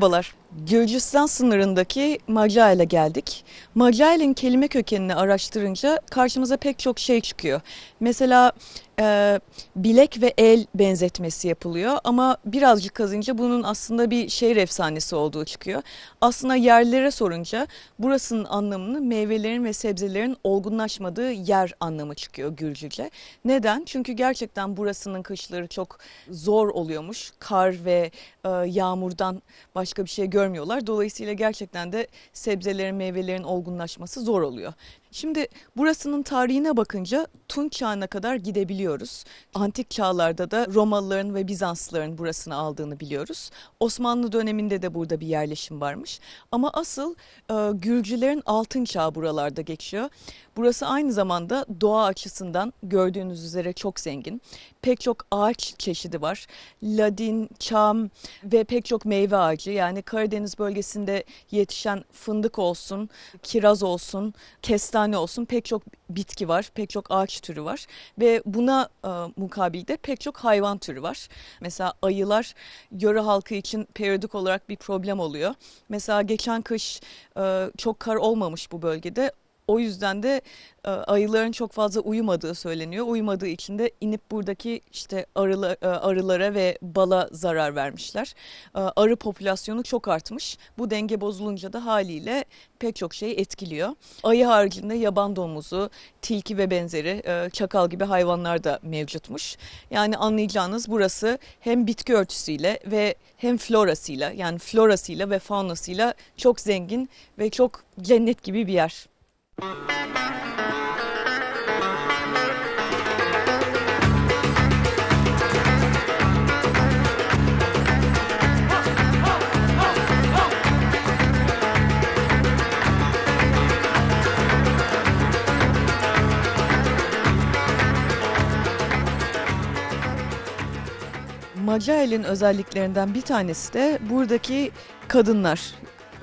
Merhabalar. Gürcistan sınırındaki Macael'e geldik. Macael'in kelime kökenini araştırınca karşımıza pek çok şey çıkıyor. Mesela e, bilek ve el benzetmesi yapılıyor ama birazcık kazınca bunun aslında bir şehir efsanesi olduğu çıkıyor. Aslında yerlilere sorunca burasının anlamını meyvelerin ve sebzelerin olgunlaşmadığı yer anlamı çıkıyor Gürcüce. Neden? Çünkü gerçekten burasının kışları çok zor oluyormuş. Kar ve e, yağmurdan başka bir şey görmüyorlar. Dolayısıyla gerçekten de sebzelerin, meyvelerin olgunlaşması zor oluyor. Şimdi burasının tarihine bakınca Tunç çağına kadar gidebiliyoruz. Antik çağlarda da Romalıların ve Bizanslıların burasını aldığını biliyoruz. Osmanlı döneminde de burada bir yerleşim varmış. Ama asıl e, Gürcülerin altın çağı buralarda geçiyor. Burası aynı zamanda doğa açısından gördüğünüz üzere çok zengin. Pek çok ağaç çeşidi var. Ladin, çam ve pek çok meyve ağacı. Yani Karadeniz bölgesinde yetişen fındık olsun, kiraz olsun, kestane olsun pek çok bitki var, pek çok ağaç türü var ve buna e, mukabil de pek çok hayvan türü var. Mesela ayılar yöre halkı için periyodik olarak bir problem oluyor. Mesela geçen kış e, çok kar olmamış bu bölgede. O yüzden de e, ayıların çok fazla uyumadığı söyleniyor. Uyumadığı için de inip buradaki işte arıla, e, arılara ve bala zarar vermişler. E, Arı popülasyonu çok artmış. Bu denge bozulunca da haliyle pek çok şeyi etkiliyor. Ayı haricinde yaban domuzu, tilki ve benzeri e, çakal gibi hayvanlar da mevcutmuş. Yani anlayacağınız burası hem bitki örtüsüyle ve hem florasıyla yani florasıyla ve faunasıyla çok zengin ve çok cennet gibi bir yer. Macael'in özelliklerinden bir tanesi de buradaki kadınlar.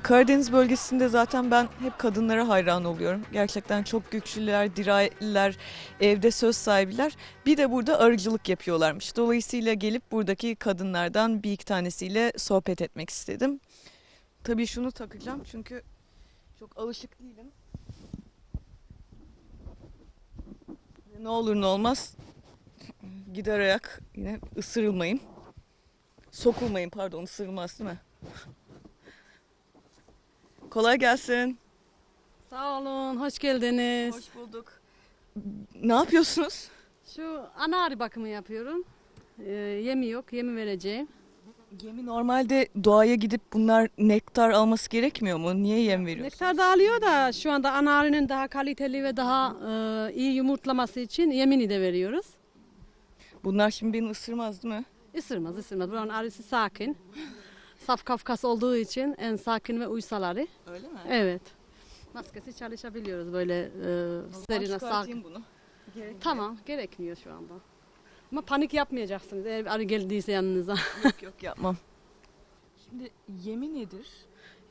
Karadeniz bölgesinde zaten ben hep kadınlara hayran oluyorum. Gerçekten çok güçlüler, dirayetliler, evde söz sahibiler. Bir de burada arıcılık yapıyorlarmış. Dolayısıyla gelip buradaki kadınlardan bir iki tanesiyle sohbet etmek istedim. Tabii şunu takacağım çünkü çok alışık değilim. Ne olur ne olmaz gider ayak yine ısırılmayayım. Sokulmayın pardon ısırılmaz değil mi? Kolay gelsin. Sağ olun, hoş geldiniz. Hoş bulduk. Ne yapıyorsunuz? Şu ana arı bakımı yapıyorum. Ee, yemi yok, yemi vereceğim. Gemi normalde doğaya gidip bunlar nektar alması gerekmiyor mu? Niye yem veriyorsunuz? Nektar da alıyor da şu anda ana arının daha kaliteli ve daha e, iyi yumurtlaması için yemini de veriyoruz. Bunlar şimdi beni ısırmaz değil mi? Isırmaz, ısırmaz. Buranın arısı sakin. Saf Kafkas olduğu için en sakin ve uysal arı. Öyle mi? Evet. Maskesi çalışabiliyoruz böyle e, serine sakin. çıkartayım bunu. Tamam, gerekmiyor şu anda. Ama panik yapmayacaksınız eğer arı geldiyse yanınıza. yok yok yapmam. Şimdi yemi nedir?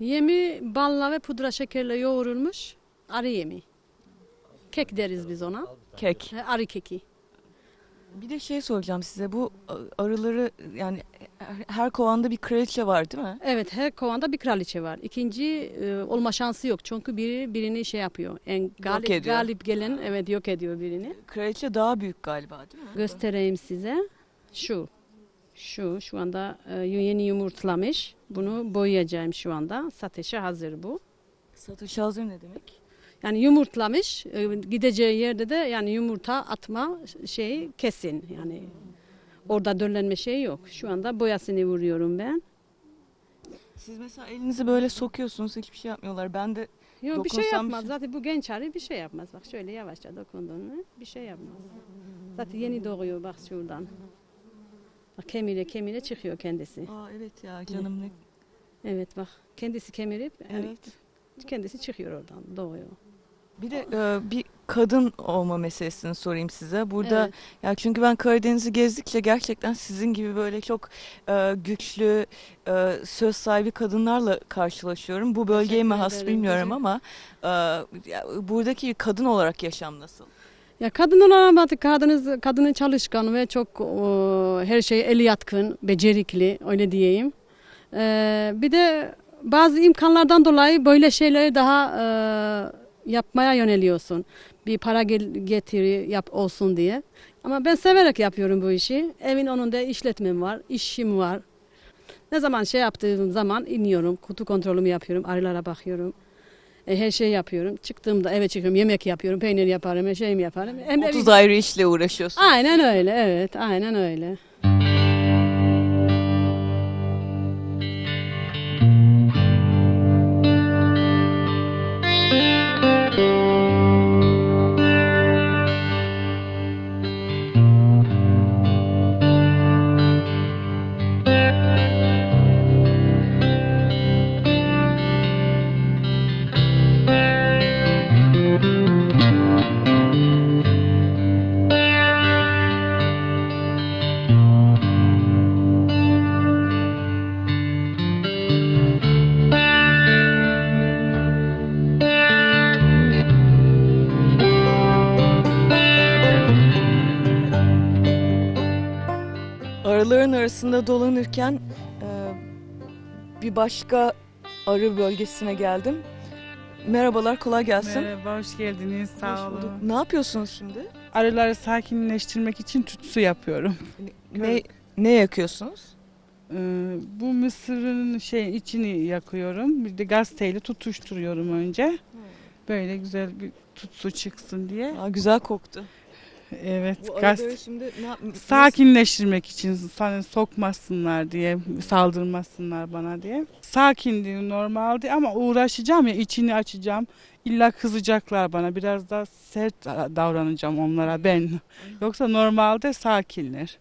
Yemi balla ve pudra şekerle yoğrulmuş arı yemi. Kek deriz biz ona. Kek. Arı keki. Bir de şey soracağım size bu arıları yani her kovanda bir kraliçe var değil mi? Evet her kovanda bir kraliçe var. İkinci e, olma şansı yok. Çünkü biri birini şey yapıyor. En galip, ediyor. galip gelen evet yok ediyor birini. Kraliçe daha büyük galiba değil mi? Göstereyim size. Şu. Şu şu anda e, yeni yumurtlamış. Bunu boyayacağım şu anda. Satışa hazır bu. Satış hazır ne demek? Yani yumurtlamış. e, Gideceği yerde de yani yumurta atma şeyi kesin. Yani orada döllenme şey yok. Şu anda boyasını vuruyorum ben. Siz mesela elinizi böyle sokuyorsunuz hiçbir şey yapmıyorlar. Ben de Yok bir şey Dokunsam yapmaz. şey- Zaten bu genç arı bir şey yapmaz. Bak şöyle yavaşça dokundun mu bir şey yapmaz. Zaten yeni doğuyor bak şuradan. Bak kemire kemire çıkıyor kendisi. Aa evet ya canım ne Evet bak kendisi kemirip yani Evet. kendisi çıkıyor oradan doğuyor. Bir de e, bir kadın olma meselesini sorayım size. Burada Evet. ya çünkü ben Karadeniz'i gezdikçe gerçekten sizin gibi böyle çok e, güçlü e, söz sahibi kadınlarla karşılaşıyorum. Bu bölgeye mi Teşekkür has ederim. bilmiyorum ama e, ya, buradaki kadın olarak yaşam nasıl? Ya kadın olarak kadınız kadının çalışkan ve çok o, her şey eli yatkın, becerikli öyle diyeyim. Ee, bir de bazı imkanlardan dolayı böyle şeyleri daha e, yapmaya yöneliyorsun. Bir para getiri yap olsun diye. Ama ben severek yapıyorum bu işi. Evin önünde işletmem var, işim var. Ne zaman şey yaptığım zaman iniyorum, kutu kontrolümü yapıyorum, arılara bakıyorum. E, her şey yapıyorum. Çıktığımda eve çıkıyorum, yemek yapıyorum, peynir yaparım, her şeyimi yaparım. Hem evi- 30 ayrı işle uğraşıyorsun. Aynen öyle, evet, aynen öyle. Arıların arasında dolanırken e, bir başka arı bölgesine geldim. Merhabalar, kolay gelsin. Merhaba, hoş geldiniz. Sağ Hoş olun. Ne yapıyorsunuz şimdi? Arıları sakinleştirmek için tütsü yapıyorum. Ne ne yakıyorsunuz? Ee, bu mısırın şey içini yakıyorum. Bir de gazeteyle tutuşturuyorum önce. Böyle güzel bir tutsu çıksın diye. Aa, güzel koktu. Evet, Bu arıları şimdi ne yap- nasıl- Sakinleştirmek için sana sokmasınlar diye, saldırmasınlar bana diye. Sakindi normaldi ama uğraşacağım ya içini açacağım. İlla kızacaklar bana. Biraz daha sert davranacağım onlara ben. Yoksa normalde sakinler.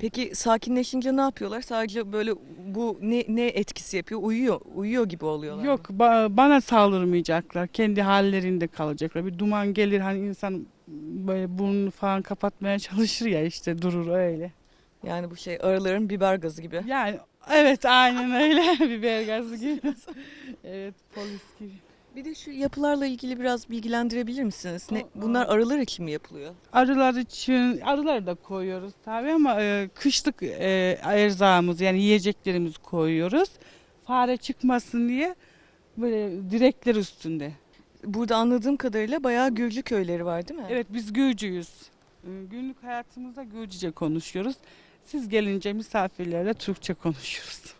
Peki sakinleşince ne yapıyorlar? Sadece böyle bu ne ne etkisi yapıyor? Uyuyor, uyuyor gibi oluyorlar. mı? Yok ba- bana saldırmayacaklar. Kendi hallerinde kalacaklar. Bir duman gelir hani insan böyle burnunu falan kapatmaya çalışır ya işte durur öyle. Yani bu şey arıların biber gazı gibi. Yani evet aynen öyle. Biber gazı gibi. evet polis gibi. Bir de şu yapılarla ilgili biraz bilgilendirebilir misiniz? Ne, bunlar arılar için mi yapılıyor? Arılar için arıları da koyuyoruz tabii ama e, kışlık e, erzağımız yani yiyeceklerimizi koyuyoruz. Fare çıkmasın diye böyle direkler üstünde. Burada anladığım kadarıyla bayağı Gürcü köyleri var değil mi? Evet biz Gürcüyüz. Ee, Günlük hayatımızda Gürcüce konuşuyoruz. Siz gelince misafirlerle Türkçe konuşuyoruz.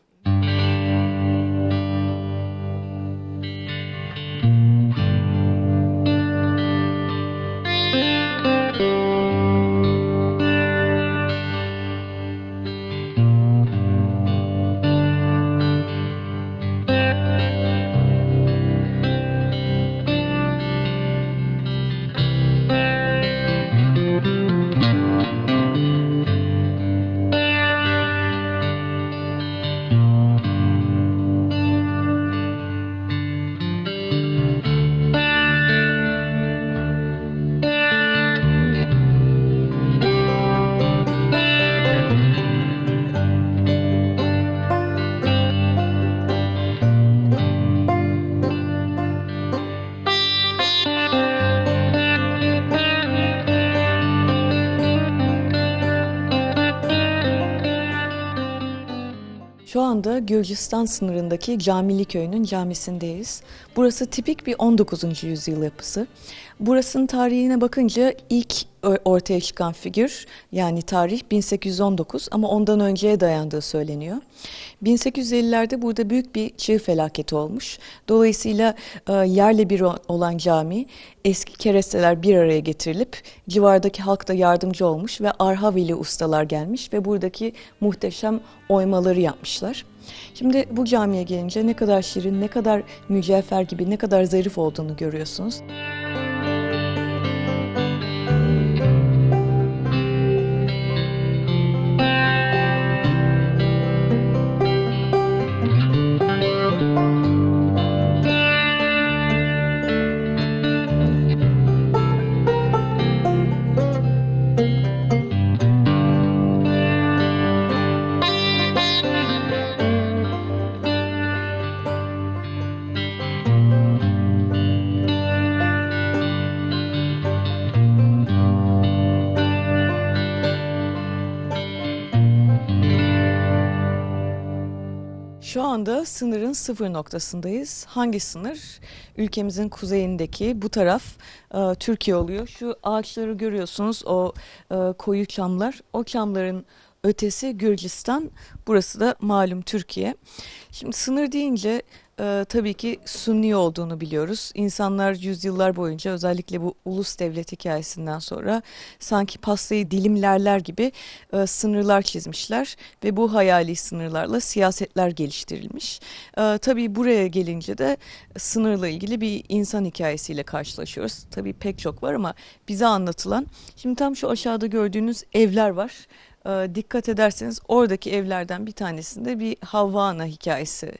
Gürcistan sınırındaki Camili Köyü'nün camisindeyiz. Burası tipik bir 19. yüzyıl yapısı. Burasının tarihine bakınca ilk ortaya çıkan figür yani tarih 1819 ama ondan önceye dayandığı söyleniyor. 1850'lerde burada büyük bir çığ felaketi olmuş. Dolayısıyla e, yerle bir olan cami eski keresteler bir araya getirilip civardaki halk da yardımcı olmuş ve Arhavili ustalar gelmiş ve buradaki muhteşem oymaları yapmışlar. Şimdi bu camiye gelince ne kadar şirin, ne kadar mücevher gibi, ne kadar zarif olduğunu görüyorsunuz. Sınırın sıfır noktasındayız. Hangi sınır? Ülkemizin kuzeyindeki bu taraf e, Türkiye oluyor. Şu ağaçları görüyorsunuz o e, koyu çamlar. O çamların ötesi Gürcistan. Burası da malum Türkiye. Şimdi sınır deyince e, tabii ki Sunni olduğunu biliyoruz. İnsanlar yüzyıllar boyunca özellikle bu ulus devlet hikayesinden sonra sanki pastayı dilimlerler gibi e, sınırlar çizmişler ve bu hayali sınırlarla siyasetler geliştirilmiş. E, tabii buraya gelince de sınırla ilgili bir insan hikayesiyle karşılaşıyoruz. Tabii pek çok var ama bize anlatılan, şimdi tam şu aşağıda gördüğünüz evler var. E, dikkat ederseniz oradaki evlerden bir tanesinde bir Havva Ana hikayesi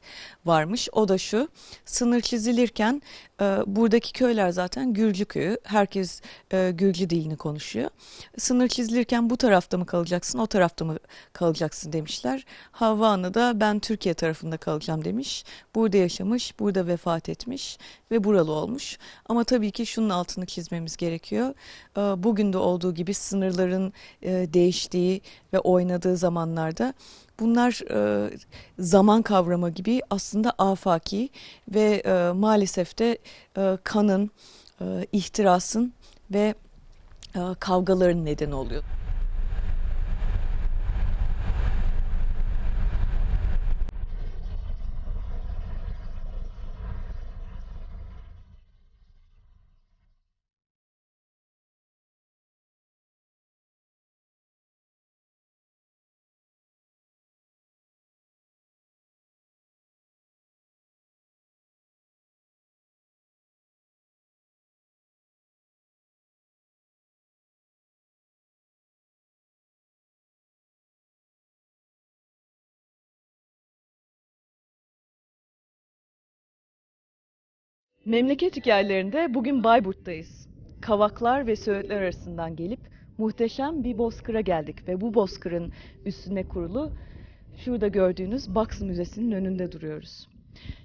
varmış. O da şu, sınır çizilirken e, buradaki köyler zaten Gürcü köyü. Herkes e, Gürcü dilini konuşuyor. Sınır çizilirken bu tarafta mı kalacaksın, o tarafta mı kalacaksın demişler. Havva da ben Türkiye tarafında kalacağım demiş. Burada yaşamış, burada vefat etmiş ve buralı olmuş. Ama tabii ki şunun altını çizmemiz gerekiyor. E, Bugün de olduğu gibi sınırların e, değiştiği ve oynadığı zamanlarda bunlar e, zaman kavramı gibi aslında afaki ve e, maalesef de e, kanın, e, ihtirasın ve e, kavgaların nedeni oluyor. Memleket hikayelerinde bugün Bayburt'tayız. Kavaklar ve Söğütler arasından gelip muhteşem bir bozkıra geldik ve bu bozkırın üstüne kurulu şurada gördüğünüz Baksı Müzesi'nin önünde duruyoruz.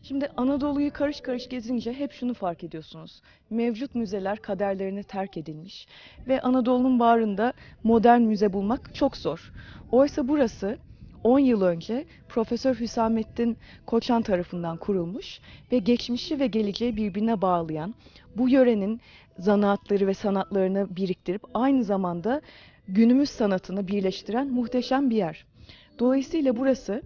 Şimdi Anadolu'yu karış karış gezince hep şunu fark ediyorsunuz. Mevcut müzeler kaderlerini terk edilmiş ve Anadolu'nun bağrında modern müze bulmak çok zor. Oysa burası 10 yıl önce Profesör Hüsamettin Koçan tarafından kurulmuş ve geçmişi ve geleceği birbirine bağlayan, bu yörenin zanaatları ve sanatlarını biriktirip aynı zamanda günümüz sanatını birleştiren muhteşem bir yer. Dolayısıyla burası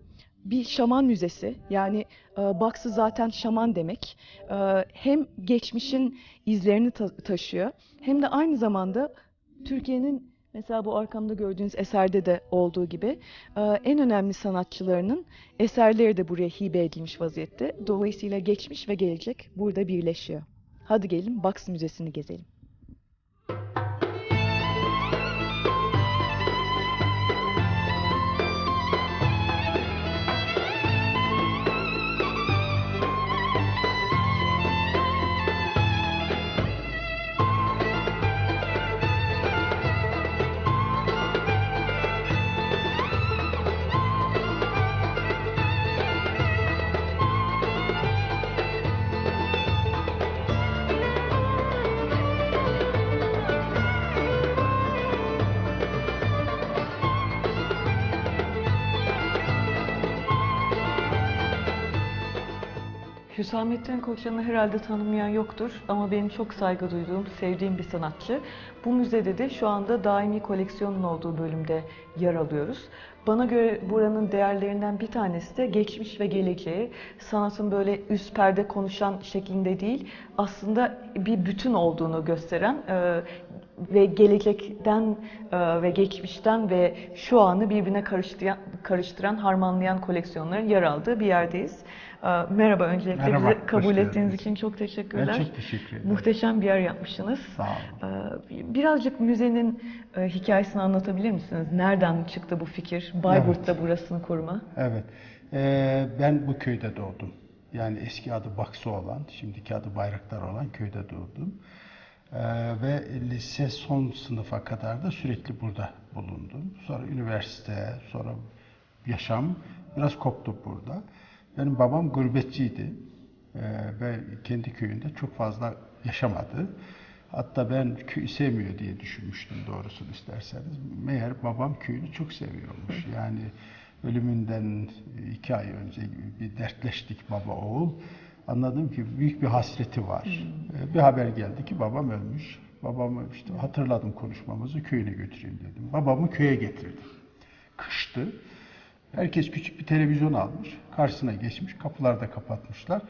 bir şaman müzesi yani e, Baksı zaten şaman demek. E, hem geçmişin izlerini ta- taşıyor hem de aynı zamanda Türkiye'nin mesela bu arkamda gördüğünüz eserde de olduğu gibi e, en önemli sanatçılarının eserleri de buraya hibe edilmiş vaziyette. Dolayısıyla geçmiş ve gelecek burada birleşiyor. Hadi gelin Baksı Müzesi'ni gezelim. Hüsamettin Koçan'ı herhalde tanımayan yoktur ama benim çok saygı duyduğum, sevdiğim bir sanatçı. Bu müzede de şu anda daimi koleksiyonun olduğu bölümde yer alıyoruz. Bana göre buranın değerlerinden bir tanesi de geçmiş ve geleceği. Sanatın böyle üst perde konuşan şeklinde değil, aslında bir bütün olduğunu gösteren e, ve gelecekten e, ve geçmişten ve şu anı birbirine karıştıran, karıştıran, harmanlayan koleksiyonların yer aldığı bir yerdeyiz. E, merhaba öncelikle Merhaba, bizi kabul geldiniz. ettiğiniz için çok teşekkürler. Ben çok teşekkür ederim. Muhteşem bir yer yapmışsınız. Sağ olun. Ee, Birazcık müzenin e, hikayesini anlatabilir misiniz? Nereden çıktı bu fikir? Bayburt'ta burasını kurma. Evet. Ben bu köyde doğdum. Yani eski adı Baksı olan, şimdiki adı Bayraktar olan köyde doğdum. Ee, ve lise son sınıfa kadar da sürekli burada bulundum. Sonra üniversite, sonra yaşam biraz koptu burada. Benim babam gurbetçiydi Ee, ve kendi köyünde çok fazla yaşamadı. Hatta ben köyü sevmiyor diye düşünmüştüm doğrusunu isterseniz. Meğer babam köyünü çok seviyormuş. Yani ölümünden iki ay önce gibi bir dertleştik baba oğul. Anladım ki büyük bir hasreti var. Ee, Bir haber geldi ki babam ölmüş. Babamı işte hatırladım konuşmamızı köyüne götüreyim dedim. Babamı köye getirdim. Kıştı. Herkes küçük bir televizyon almış. Karşısına geçmiş. Kapıları da kapatmışlar.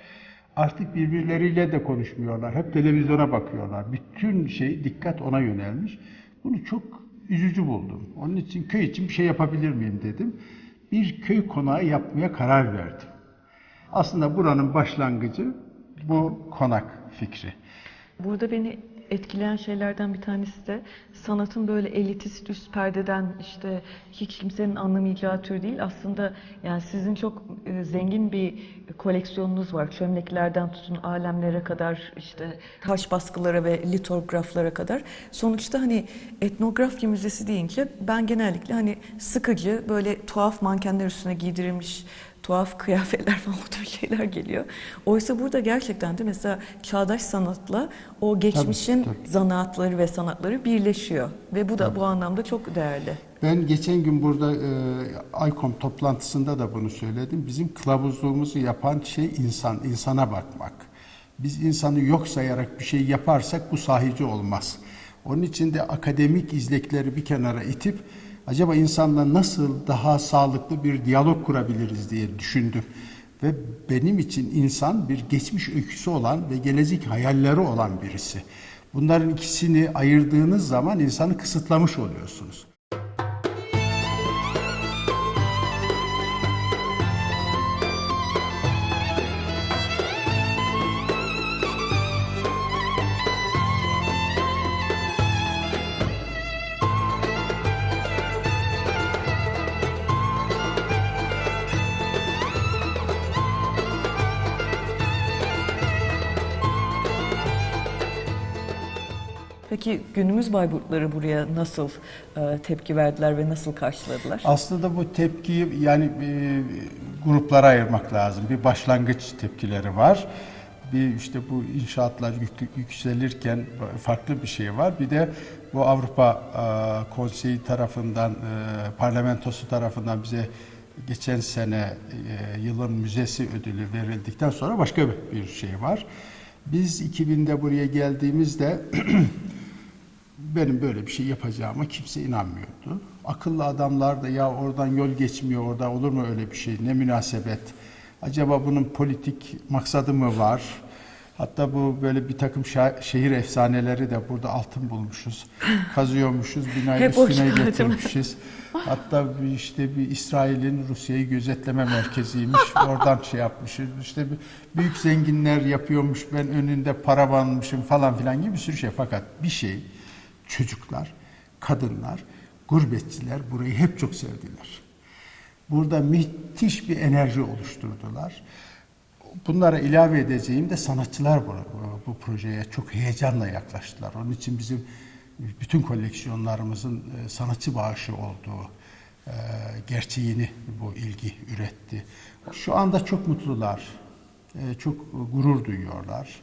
Artık birbirleriyle de konuşmuyorlar. Hep televizyona bakıyorlar. Bütün şey dikkat ona yönelmiş. Bunu çok üzücü buldum. Onun için köy için bir şey yapabilir miyim dedim. Bir köy konağı yapmaya karar verdim. Aslında buranın başlangıcı bu konak fikri. Burada beni etkileyen şeylerden bir tanesi de sanatın böyle elitist üst perdeden işte hiç kimsenin anlamayacağı tür değil. Aslında yani sizin çok e, zengin bir koleksiyonunuz var. Çömleklerden tutun alemlere kadar işte taş baskılara ve litograflara kadar. Sonuçta hani etnografya müzesi deyince ben genellikle hani sıkıcı böyle tuhaf mankenler üstüne giydirilmiş tuhaf kıyafetler falan o tür şeyler geliyor. Oysa burada gerçekten de mesela çağdaş sanatla o geçmişin tabii. zanaatları ve sanatları birleşiyor. Ve bu da bu anlamda çok değerli. Ben geçen gün burada e, ICOM toplantısında da bunu söyledim. Bizim kılavuzluğumuzu yapan şey insan, insana bakmak. Biz insanı yok sayarak bir şey yaparsak bu sahici olmaz. Onun için de akademik izlekleri bir kenara itip acaba insanla nasıl daha sağlıklı bir diyalog kurabiliriz diye düşündüm. Ve benim için insan bir geçmiş öyküsü olan ve gelecek hayalleri olan birisi. Bunların ikisini ayırdığınız zaman insanı kısıtlamış oluyorsunuz. Peki günümüz Bayburtları buraya nasıl e, tepki verdiler ve nasıl karşıladılar? Aslında bu tepkiyi yani e, gruplara ayırmak lazım. Bir başlangıç tepkileri var. Bir işte bu inşaatlar yük- yükselirken farklı bir şey var. Bir de bu Avrupa e, Konseyi tarafından, e, parlamentosu tarafından bize geçen sene e, yılın müzesi ödülü verildikten sonra başka bir şey var. Biz 2000'de buraya geldiğimizde benim böyle bir şey yapacağıma kimse inanmıyordu. Akıllı adamlar da ya oradan yol geçmiyor, orada olur mu öyle bir şey, ne münasebet. Acaba bunun politik maksadı mı var? Hatta bu böyle bir takım şehir efsaneleri de burada altın bulmuşuz. Kazıyormuşuz, binayı üstüne getirmişiz. Hatta işte bir İsrail'in Rusya'yı gözetleme merkeziymiş. Oradan şey yapmışız. İşte bir büyük zenginler yapıyormuş. Ben önünde paravanmışım falan filan gibi bir sürü şey. Fakat bir şey çocuklar, kadınlar, gurbetçiler burayı hep çok sevdiler. Burada müthiş bir enerji oluşturdular. Bunlara ilave edeceğim de sanatçılar bu, bu projeye çok heyecanla yaklaştılar. Onun için bizim bütün koleksiyonlarımızın e, sanatçı bağışı olduğu e, gerçeğini bu ilgi üretti. Şu anda çok mutlular, e, çok gurur duyuyorlar.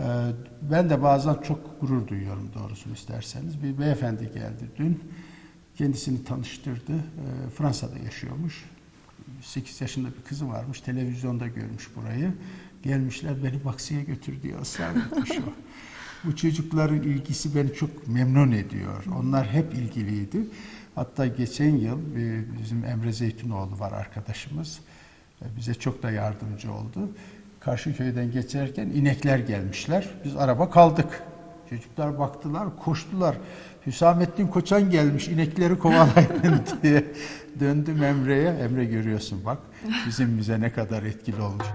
E, Ben de bazen çok gurur duyuyorum doğrusunu isterseniz. Bir beyefendi geldi dün, kendisini tanıştırdı. E, Fransa'da yaşıyormuş. 8 yaşında bir kızı varmış. Televizyonda görmüş burayı. Gelmişler beni Baksı'ya götür diye ısrar etmiş. Bu çocukların ilgisi beni çok memnun ediyor. Onlar hep ilgiliydi. Hatta geçen yıl e, bizim Emre Zeytinoğlu var arkadaşımız. E, Bize çok da yardımcı oldu. Karşı köyden geçerken inekler gelmişler. Biz araba kaldık. Çocuklar baktılar, koştular. Hüsamettin Koçan gelmiş inekleri kovalayın diye. Döndüm Emre'ye. Emre görüyorsun bak bizim bize ne kadar etkili olmuş.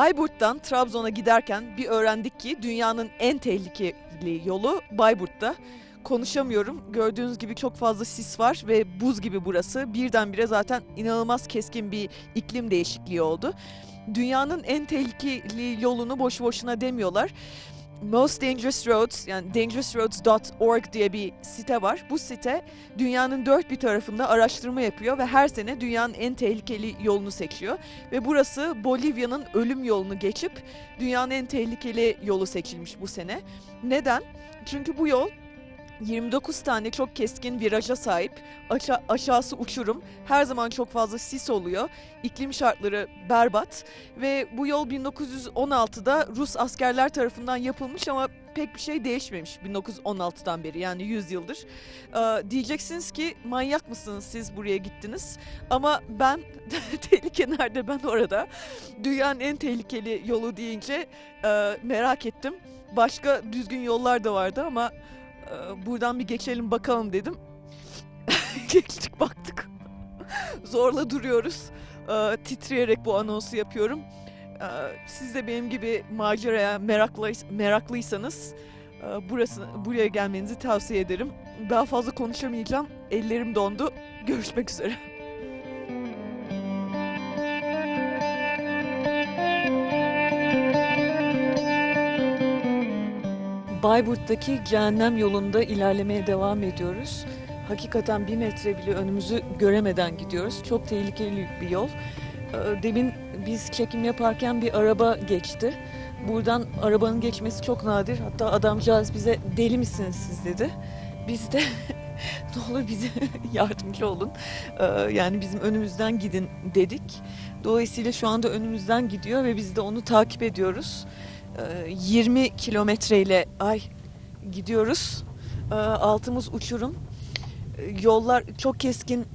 Bayburt'tan Trabzon'a giderken bir öğrendik ki dünyanın en tehlikeli yolu Bayburt'ta. Konuşamıyorum. Gördüğünüz gibi çok fazla sis var ve buz gibi burası. Birdenbire zaten inanılmaz keskin bir iklim değişikliği oldu. Dünyanın en tehlikeli yolunu boşu boşuna demiyorlar. Most Dangerous Roads yani dangerousroads.org diye bir site var. Bu site dünyanın dört bir tarafında araştırma yapıyor ve her sene dünyanın en tehlikeli yolunu seçiyor. Ve burası Bolivya'nın ölüm yolunu geçip dünyanın en tehlikeli yolu seçilmiş bu sene. Neden? Çünkü bu yol 29 tane çok keskin viraja sahip. Aşa- aşağısı uçurum. Her zaman çok fazla sis oluyor. İklim şartları berbat ve bu yol 1916'da Rus askerler tarafından yapılmış ama pek bir şey değişmemiş 1916'dan beri yani 100 yıldır. Ee, diyeceksiniz ki manyak mısınız siz buraya gittiniz? Ama ben tehlike nerede ben orada. Dünyanın en tehlikeli yolu deyince e, merak ettim. Başka düzgün yollar da vardı ama e, buradan bir geçelim bakalım dedim. Geçtik baktık. Zorla duruyoruz. E, titreyerek bu anonsu yapıyorum. E, siz de benim gibi maceraya meraklı, meraklıysanız e, burası buraya gelmenizi tavsiye ederim. Daha fazla konuşamayacağım. Ellerim dondu. Görüşmek üzere. Bayburt'taki cehennem yolunda ilerlemeye devam ediyoruz. Hakikaten bir metre bile önümüzü göremeden gidiyoruz. Çok tehlikeli bir yol. Ee, Demin biz çekim yaparken bir araba geçti. Buradan arabanın geçmesi çok nadir. Hatta adamcağız bize deli misiniz siz dedi. Biz de ne olur bize yardımcı olun. Ee, Yani bizim önümüzden gidin dedik. Dolayısıyla şu anda önümüzden gidiyor ve biz de onu takip ediyoruz. Ee, 20 kilometreyle ay gidiyoruz. Ee, Altımız uçurum. Ee, Yollar çok keskin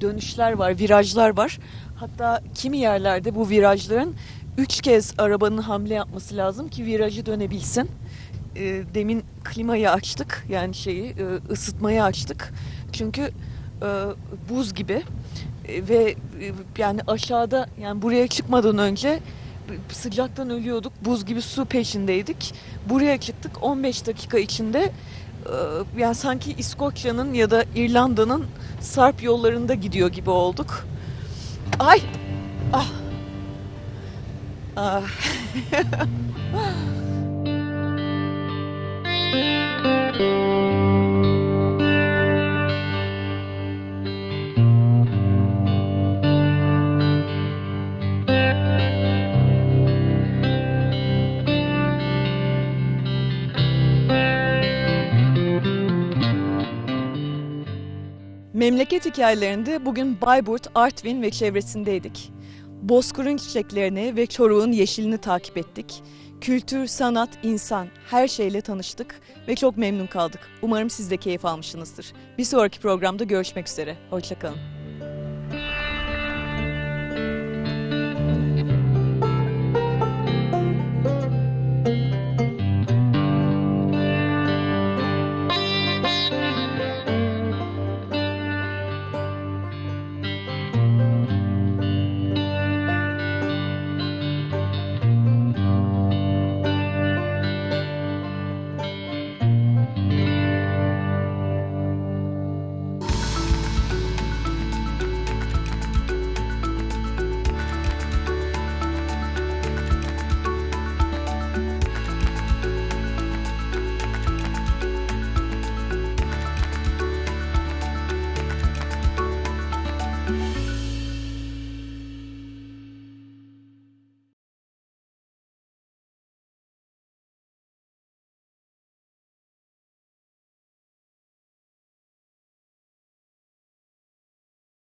dönüşler var, virajlar var. Hatta kimi yerlerde bu virajların üç kez arabanın hamle yapması lazım ki virajı dönebilsin. Ee, Demin klimayı açtık yani şeyi e, ısıtmayı açtık. Çünkü e, buz gibi E, ve yani aşağıda yani buraya çıkmadan önce sıcaktan ölüyorduk. Buz gibi su peşindeydik. Buraya çıktık 15 dakika içinde e, yani sanki İskoçya'nın ya da İrlanda'nın Sarp yollarında gidiyor gibi olduk. Ay! Ah! Ah. Memleket hikayelerinde bugün Bayburt, Artvin ve çevresindeydik. Bozkır'ın çiçeklerini ve Çoruğun yeşilini takip ettik. Kültür, sanat, insan her şeyle tanıştık ve çok memnun kaldık. Umarım siz de keyif almışsınızdır. Bir sonraki programda görüşmek üzere. Hoşçakalın.